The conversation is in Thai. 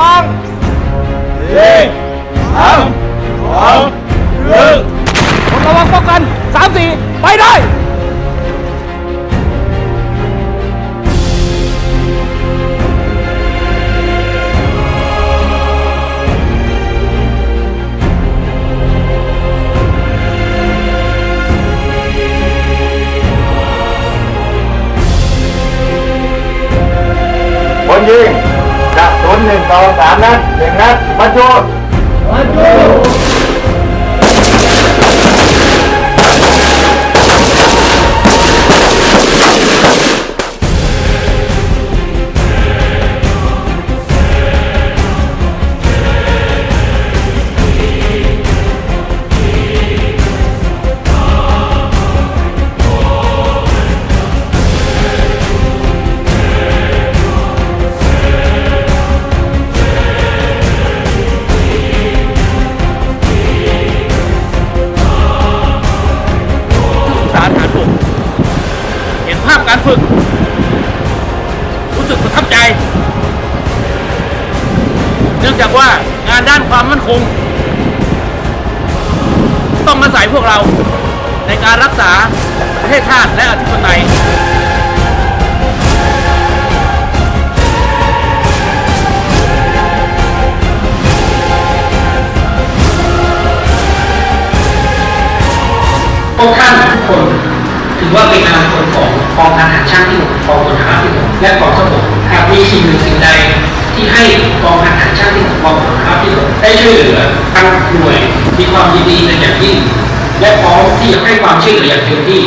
con. Đi. Không. Không. Được. Con có bác bóc anh Dám gì? Bay đây Bonjing นหนึ่งสองสามนัดหนึ่งนัดบรรจุบรรจุึก รู้สึกประทับใจ เนื่องจากว่างานด้านความมั่นคง ต้องอาศัยพวกเราในการรักษาประเทศชาติและอธิปไตยพวกท่านทุกคนถือว่าเป็นอนาคต องทหารช่างที่หกกองพลทหารที่หกและกองทัพบกหากมีสิ่งหนึ่งสิ่งใดที่ให้กองทหารช่างที่หกกองพลทหารที่หกได้ช่วยเหลือทางหน่วยมีความยินดีเป็นอย่างยิ่งและพร้อมที่จะให้ความช่วยเหลืออย่างเต็มที่